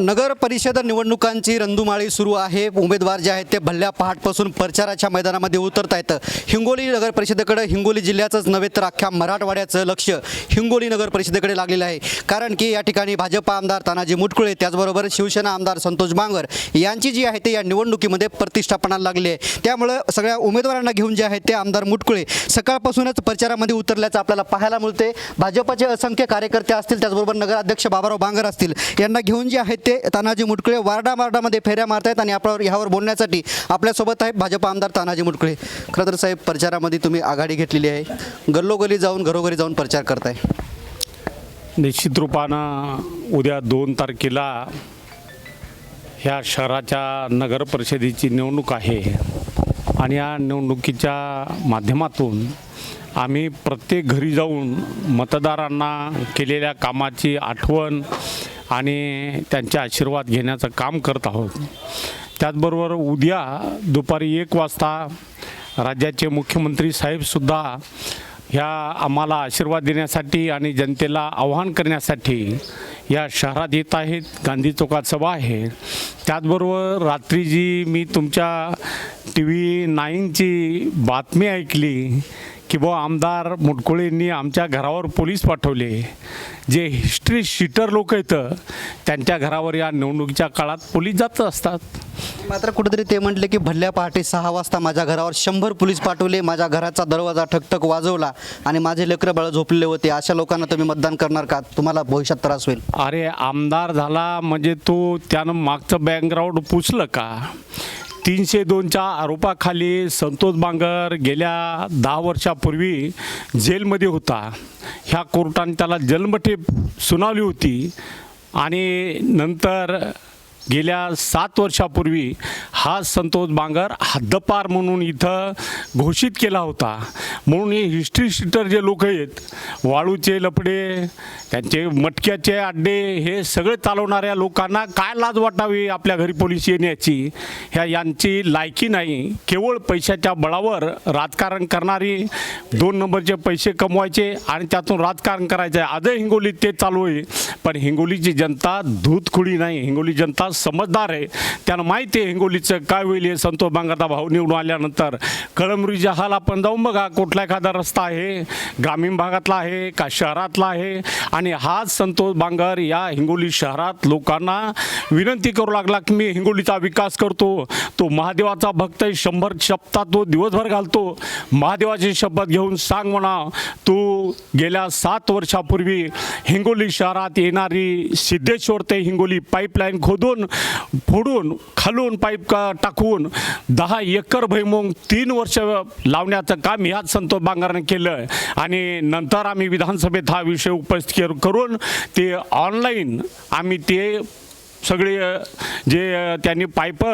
नगर परिषद निवडणुकांची रंधुमाळी सुरू आहे. उमेदवार जे आहेत ते भल्ल्या पहाटपासून प्रचाराच्या मैदानामध्ये उतरत आहेत. हिंगोली नगर परिषदेकडे हिंगोली जिल्ह्याचंच नव्हे तर अख्ख्या मराठवाड्याचं लक्ष हिंगोली नगर परिषदेकडे लागलेलं आहे. कारण की या ठिकाणी भाजपा आमदार तानाजी मुटकुळे त्याचबरोबर शिवसेना आमदार संतोष बांगर यांची जी आहे ते या निवडणुकीमध्ये प्रतिष्ठापनाला लागली आहे. त्यामुळं सगळ्या उमेदवारांना घेऊन जे आहेत ते आमदार मुटकुळे सकाळपासूनच प्रचारामध्ये उतरल्याचं आपल्याला पाहायला मिळते भाजपाचे असंख्य कार्यकर्ते असतील त्याचबरोबर नगराध्यक्ष बाबाराव बांगर असतील यांना घेऊन जे आहेत ते तानाजी मुटकुळे वारडा वारडामध्ये फेऱ्या मारतायत आणि आपल्यावर ह्यावर बोलण्यासाठी आपल्यासोबत आहे भाजप आमदार तानाजी मुटकुळे. खरं तर साहेब प्रचारामध्ये तुम्ही आघाडी घेतलेली आहे. गल्लोगल्ली जाऊन घरोघरी जाऊन प्रचार करताय. निश्चित रूपानं उद्या दोन तारखेला ह्या शहराच्या नगर परिषदेची निवडणूक आहे. आणि या निवडणुकीच्या माध्यमातून आम्ही प्रत्येक घरी जाऊन मतदारांना केलेल्या कामाची आठवण आणि त्यांचे आशीर्वाद घेण्याचं काम करत आहोत. त्याचबरोबर उद्या दुपारी एक वाजता राज्याचे मुख्यमंत्री साहेबसुद्धा ह्या आम्हाला आशीर्वाद देण्यासाठी आणि जनतेला आवाहन करण्यासाठी या शहरात येत आहेत. गांधी चौकात सभा आहे. त्याचबरोबर रात्री जी मी तुमच्या टी व्ही नाईनची बातमी ऐकली की बुवा आमदार मुटकुळेंनी आमच्या घरावर पोलीस पाठवले. जे हिस्ट्री शीटर लोक आहेत त्यांच्या घरावर या निवडणुकीच्या काळात पोलीस जात असतात. मात्र कुठेतरी ते म्हटले की भल्ल्या पहाटे सहा वाजता माझ्या घरावर शंभर पोलीस पाठवले माझ्या घराचा दरवाजा ठकठक वाजवला आणि माझे लेकरं बाळ झोपलेले होते. अशा लोकांना तुम्ही मतदान करणार का? तुम्हाला भविष्यात त्रास होईल. अरे आमदार झाला म्हणजे तो त्यानं मागचं बॅकग्राऊंड पुसलं का? तीनशे दोनच्या आरोपाखाली संतोष बांगर गेल्या दहा वर्षापूर्वी जेलमध्ये होता. ह्या कोर्टाने त्याला जन्मठेप सुनावली होती आणि नंतर गेल्या सात वर्षापूर्वी हा संतोष बांगर हद्दपार म्हणून इथं घोषित केला होता. म्हणून हे हिस्ट्री शीटर जे लोक आहेत वाळूचे लफडे त्यांचे मटक्याचे अड्डे हे सगळे चालवणाऱ्या लोकांना काय लाज वाटावी आपल्या घरी पोलीस येण्याची? ह्या यांची लायकी नाही. केवळ पैशाच्या बळावर राजकारण करणारी दोन नंबरचे पैसे कमवायचे आणि त्यातून राजकारण करायचं आहे. आजही हिंगोलीत ते चालू आहे. पण हिंगोलीची जनता धूतखुळी नाही. हिंगोली जनता समजदार आहे. त्यांना माहिती आहे हिंगोलीचं काय होईल हे. संतोष बांगरचा भाऊ निवडून आल्यानंतर कळमनुरीच्या हाल आपण जाऊन बघा कुठला एखादा रस्ता आहे ग्रामीण भागातला आहे का शहरातला आहे? आणि हाच संतोष बांगर या हिंगोली शहरात लोकांना विनंती करू लागला की मी हिंगोलीचा विकास करतो. तो महादेवाचा भक्त आहे शंभर शपथात तो दिवसभर घालतो. महादेवाची शपथ घेऊन सांग म्हणा तू गेल्या सात वर्षापूर्वी हिंगोली शहरात येणारी सिद्धेश्वर ते हिंगोली पाईपलाईन खोदून फोडून खालून पाईप का टाकून दहा एकर भैमुंग तीन वर्ष लावण्याचं काम ह्याच संतोष बांगरने केलं. आणि नंतर आम्ही विधानसभेत हा विषय उपस्थित कर- करून ते ऑनलाईन आम्ही ते सगळे जे त्यांनी पाईप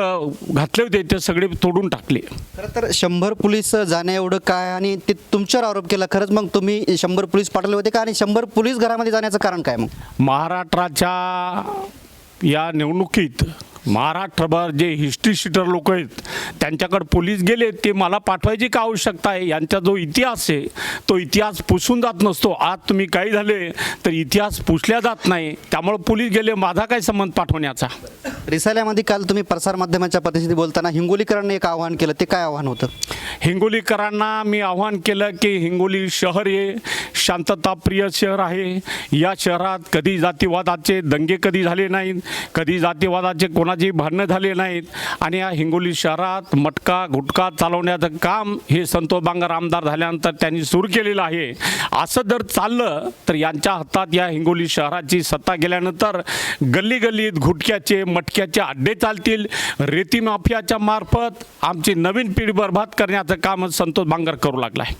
घातले होते ते सगळे तोडून टाकले. खरं तर शंभर पोलीस जाण्या एवढं काय आणि ते तुमच्यावर आरोप केला. खरंच मग तुम्ही शंभर पोलीस पाठवले होते का? आणि शंभर पोलीस घरामध्ये जाण्याचं कारण काय मग? महाराष्ट्राच्या या निवडणुकीत महाराष्ट्रभर जे हिस्ट्री शीटर लोक आहेत त्यांच्याकडे पोलीस गेले ते मला पाठवायची का आवश्यकता आहे? यांचा जो इतिहास आहे तो इतिहास पुसून जात नसतो. आज तुम्ही काही झाले तर इतिहास पुसल्या जात नाही. त्यामुळे पोलीस गेले माझा काय संबंध पाठवण्याचा? रिसाल्यामध्ये काल तुम्ही प्रसारमाध्यमाच्या प्रतिनिधी बोलताना हिंगोलीकरांनी एक आवाहन केलं ते काय आव्हान होतं? हिंगोलीकरांना मी आव्हान केलं की हिंगोली शहर हे शांतताप्रिय शहर आहे. या शहरात कधी जातीवादाचे दंगे कधी झाले नाहीत कधी जातीवादाचे कोणाची भांडणं झाले नाहीत आणि या हिंगोली शहरात मटका गुटखा चालवण्याचं काम हे संतोष बांगर आमदार झाल्यानंतर त्यांनी सुरू केलेलं आहे. असं जर चाललं तर यांच्या हातात या हिंगोली शहराची सत्ता गेल्यानंतर गल्ली गल्लीत घुटक्याचे मटक्याचे अड्डे चालतील. रेती माफियाच्या मार्फत आमची नवीन पिढी बरबाद करण्याचं काम संतोष बांगर करू लागला आहे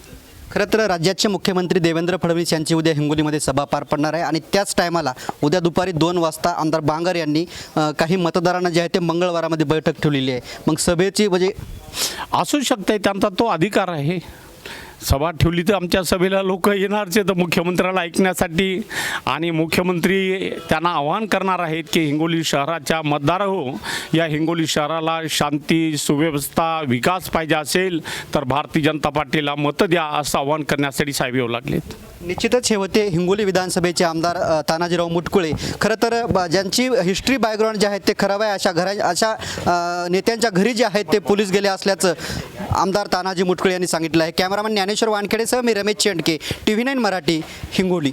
खरं तर राज्याचे मुख्यमंत्री देवेंद्र फडणवीस यांची उद्या हिंगोलीमध्ये सभा पार पडणार आहे आणि त्याच टायमाला उद्या दुपारी दोन वाजता आमदार बांगर यांनी अ, काही मतदारांना जे आहे ते मंगळवारामध्ये बैठक ठेवलेली आहे. मग सभेची म्हणजे असू शकते त्यांचा तो अधिकार आहे. सभा ठेवली तर आमच्या सभेला लोक येणारचे तर मुख्यमंत्र्याला ऐकण्यासाठी. आणि मुख्यमंत्री त्यांना आवाहन करणार आहेत की हिंगोली शहराच्या मतदार हो या हिंगोली शहराला शांती सुव्यवस्था विकास पाहिजे असेल तर भारतीय जनता पार्टीला मतं द्या असं आवाहन करण्यासाठी साहेब येऊ लागलेत. निश्चितच हे होते हिंगोली विधानसभेचे आमदार तानाजीराव मुटकुळे. खरं तर ज्यांची हिस्ट्री बॅकग्राऊंड जे आहेत ते खराब आहे अशा घरा अशा नेत्यांच्या घरी जे आहेत ते पोलीस गेले असल्याचं आमदार तानाजी मुटकुळे यांनी सांगितलं आहे. कॅमेरामॅन ज्ञानेश्वर वानखेडेसह मी Ramesh Chendke T V nine Marathi Hingoli.